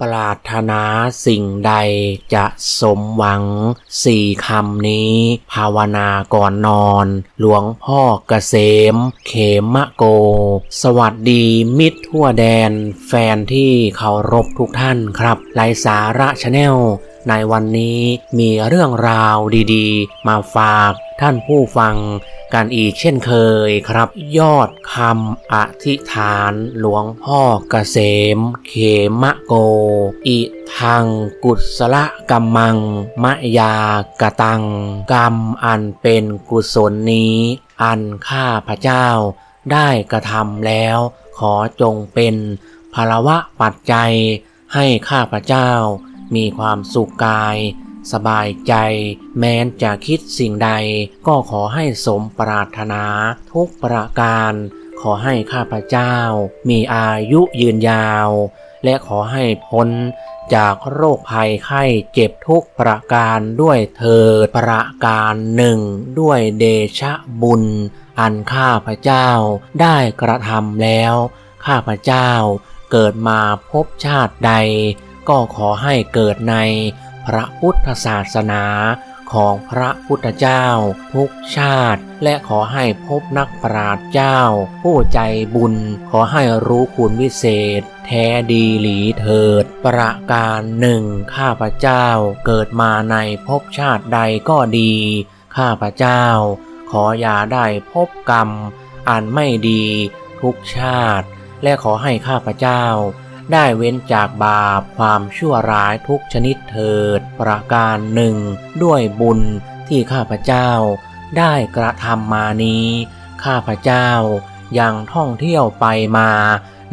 ปรารถนาสิ่งใดจะสมหวังสี่คำนี้ ภาวนาก่อนนอน หลวงพ่อเกษม เขมะโก สวัสดีมิตรทั่วแดน แฟนที่เคารพทุกท่านครับไลสาระชาแนลในวันนี้มีเรื่องราวดีๆ มาฝากท่านผู้ฟัง กันอีกเช่นเคยครับ ยอดคำอธิษฐานหลวงพ่อเกษม เขมะโก อิทังกุศลกรรมัง มะยากะตัง กรรมอันเป็นกุศลนี้ อันข้าพระเจ้า ได้กระทำแล้ว ขอจงเป็นภลวะปัจจัย ให้ข้าพระเจ้า มีความสุขกาย สบายใจ แม้นจะคิดสิ่งใด ก็ขอให้สมปรารถนาทุกประการ ขอให้ข้าพเจ้า มีอายุยืนยาว และขอให้พ้นจากโรคภัยไข้เจ็บทุกประการด้วยเถิดประการหนึ่ง ด้วยเดชะบุญ อันข้าพเจ้าได้กระทำแล้ว ข้าพเจ้าเกิดมาพบชาติใด ก็ขอให้เกิดใน พระพุทธศาสนาของพระพุทธเจ้า ทุกชาติ และขอให้พบนักปราชญ์เจ้า ผู้ใจบุญขอให้รู้คุณวิเศษ แท้ดีหลีเถิด ประการหนึ่งข้าพเจ้าเกิดมาในภพชาติใดก็ดี ข้าพเจ้า ขออย่าได้พบกรรมอันไม่ดี ทุกชาติ และขอให้ข้าพเจ้า ได้เว้นจากบาปความชั่วร้ายทุกชนิดเถิด ประการหนึ่ง ด้วยบุญที่ข้าพเจ้า ได้กระทำมานี้ ข้าพเจ้ายังท่องเที่ยวไปมา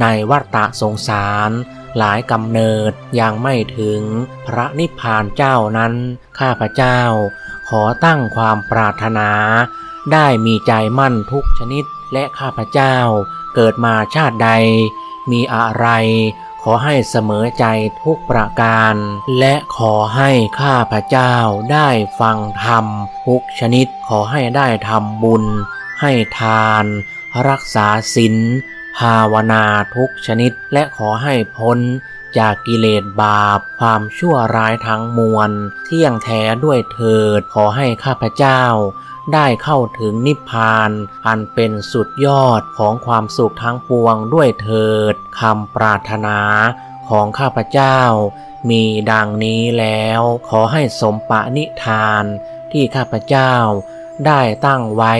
ในวัฏฏะสงสาร หลายกำเนิดยังไม่ถึงพระนิพพานเจ้านั้น ข้าพเจ้า ขอตั้งความปรารถนา ได้มีใจมั่นทุกชนิดและข้าพเจ้าเกิดมาชาติใด มีอะไร ขอให้เสมอใจทุกประการ และขอให้ข้าพเจ้าได้ฟังธรรมทุกชนิดขอให้ได้ทำบุญ ให้ทาน รักษาศีลภาวนาทุกชนิดและขอให้พ้นจากกิเลสบาป ความชั่วร้ายทั้งมวล เที่ยงแท้ด้วยเถิดขอให้ข้าพเจ้า ได้เข้าถึงนิพพาน อันเป็นสุดยอดของความสุขทั้งปวงด้วยเถิดคำปรารถนาของข้าพเจ้า มีดังนี้แล้วขอให้สมปะนิทานที่ข้าพเจ้าได้ตั้งไว้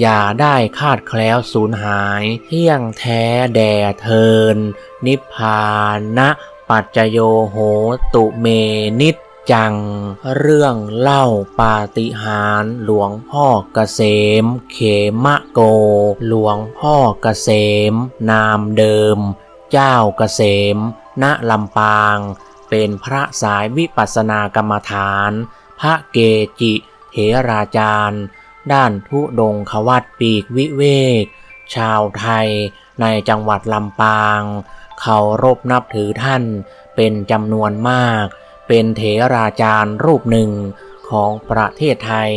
อย่าได้คาดแคล้วสูญหาย เที่ยงแท้แด่เทิน นิพพานะปัจจโยโหตุเมนิจ จัง เรื่องเล่าปาฏิหาริย์หลวงพ่อเกษม เขมะโก หลวงพ่อเกษม นามเดิม เจ้าเกษม ณลำปาง เป็นพระสายวิปัสสนากรรมฐาน พระเกจิเถราจารย์ ด้านทุดงควัตปีกวิเวก ชาวไทยในจังหวัดลำปาง เขารบนับถือท่านเป็นจำนวนมาก เป็นเถราจารย์รูปหนึ่งของประเทศไทย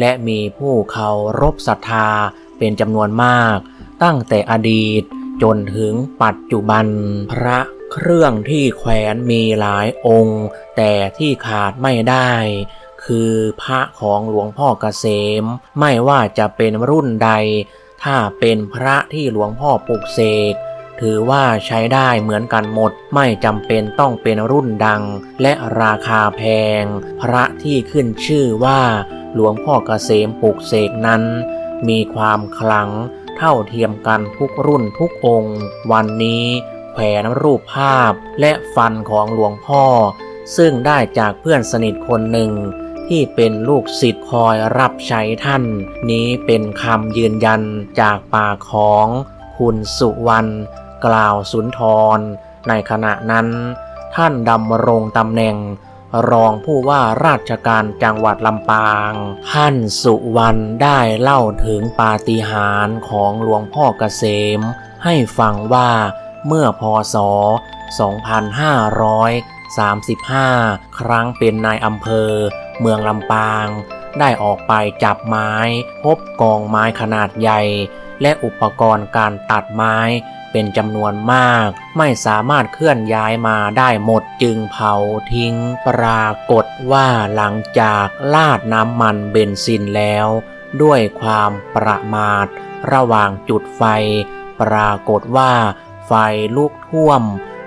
และมีผู้เคารพศรัทธาเป็นจำนวนมาก ตั้งแต่อดีตจนถึงปัจจุบันพระเครื่องที่แขวนมีหลายองค์ แต่ที่ขาดไม่ได้ คือพระของหลวงพ่อเกษม ไม่ว่าจะเป็นรุ่นใด ถ้าเป็นพระที่หลวงพ่อปลุกเสก ถือว่าใช้ได้เหมือนกันหมด ไม่จำเป็นต้องเป็นรุ่นดัง และราคาแพง พระที่ขึ้นชื่อว่า หลวงพ่อเกษมปลุกเสกนั้น มีความขลังเท่าเทียมกันทุกรุ่นทุกองค์ วันนี้แขวนรูปภาพและฟันของหลวงพ่อ ซึ่งได้จากเพื่อนสนิทคนหนึ่ง ที่เป็นลูกศิษย์คอยรับใช้ท่าน นี้เป็นคำยืนยันจากปากของคุณสุวรรณ กล่าวสุนทร ในขณะนั้น ท่านดำรงตำแหน่ง รองผู้ว่าราชการจังหวัดลำปาง ท่านสุวรรณได้เล่าถึงปาฏิหาริย์ของหลวงพ่อเกษม ให้ฟังว่าเมื่อพศ 2535 ครั้งเป็นนายอำเภอ เมืองลำปาง ได้ออกไปจับไม้ พบกองไม้ขนาดใหญ่ และอุปกรณ์การตัดไม้ เป็นจำนวนมาก ไม่สามารถเคลื่อนย้ายมาได้หมดจึงเผาทิ้ง ปรากฏว่าหลังจากลาดน้ำมันเบนซินแล้ว ด้วยความประมาท ระหว่างจุดไฟ ปรากฏว่าไฟลุกท่วม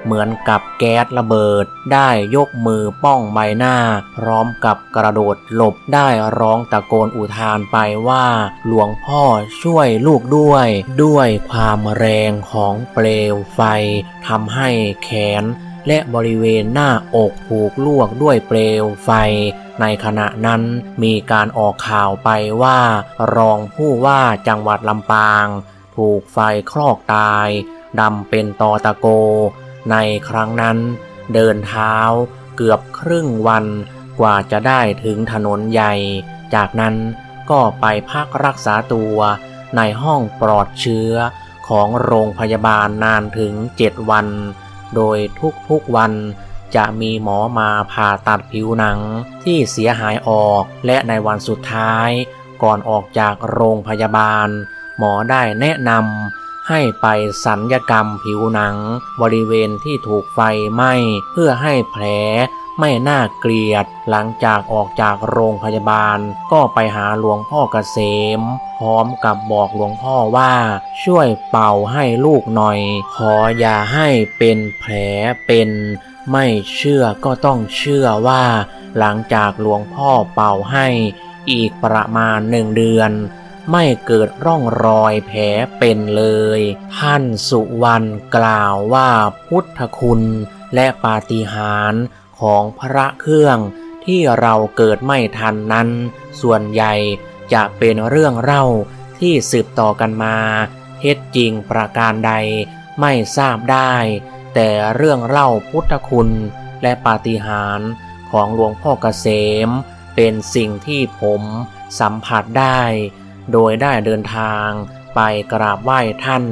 เหมือนกับแก๊สระเบิด ได้ยกมือป้องใบหน้า พร้อมกับกระโดดหลบได้ร้องตะโกนอุทานไปว่า หลวงพ่อช่วยลูกด้วย ด้วยความแรงของเปลวไฟทำให้แขนและบริเวณหน้าอกถูกลวกด้วยเปลวไฟ ในขณะนั้นมีการออกข่าวไปว่า รองผู้ว่าจังหวัดลำปาง ถูกไฟคลอกตายดำเป็นตอตะโก ในครั้งนั้นเดินเท้าเกือบครึ่งวันกว่าจะได้ถึงถนนใหญ่ จากนั้นก็ไปพักรักษาตัวในห้องปลอดเชื้อของโรงพยาบาลนานถึง7วัน โดยทุกๆวันจะมีหมอมาผ่าตัดผิวหนังที่เสียหายออกและในวันสุดท้าย ก่อนออกจากโรงพยาบาล หมอได้แนะนำ ให้ไปสัญญกรรมผิวหนัง บริเวณที่ถูกไฟไหม้เพื่อให้แผลไม่น่าเกลียด หลังจากออกจากโรงพยาบาล ก็ไปหาหลวงพ่อเกษม พร้อมกับบอกหลวงพ่อว่า ช่วยเป่าให้ลูกหน่อย ขออย่าให้เป็นแผลเป็น ไม่เชื่อก็ต้องเชื่อว่า หลังจากหลวงพ่อเป่าให้ อีกประมาณหนึ่งเดือน ไม่เกิดร่องรอยแผลเป็นเลย ท่านสุวรรณกล่าวว่าพุทธคุณและปาฏิหาริย์ของพระเครื่องที่เราเกิดไม่ทันนั้น ส่วนใหญ่จะเป็นเรื่องเล่าที่สืบต่อกันมา เท็จจริงประการใดไม่ทราบได้ แต่เรื่องเล่าพุทธคุณและปาฏิหาริย์ของหลวงพ่อเกษม เป็นสิ่งที่ผมสัมผัสได้ โดยได้เดินทางไปกราบไหว้ท่าน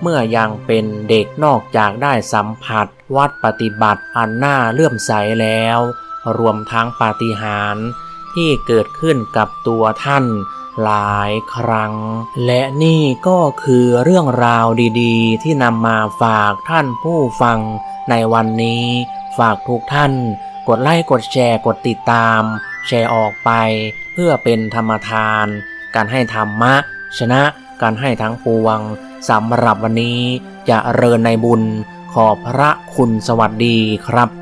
เมื่อยังเป็นเด็กนอกจากได้สัมผัสวัดปฏิบัติอันน่าเลื่อมใสแล้ว รวมทั้งปาฏิหาริย์ที่เกิดขึ้นกับตัวท่านหลายครั้ง และนี่ก็คือเรื่องราวดีๆ ที่นำมาฝากท่านผู้ฟังในวันนี้ ฝากทุกท่าน กดไลค์กดแชร์กดติดตาม แชร์ออกไป เพื่อเป็นธรรมทาน การให้ธรรมะ ชนะการให้ทั้งปวงสำหรับวันนี้จะเริญในบุญขอพระคุณสวัสดีครับ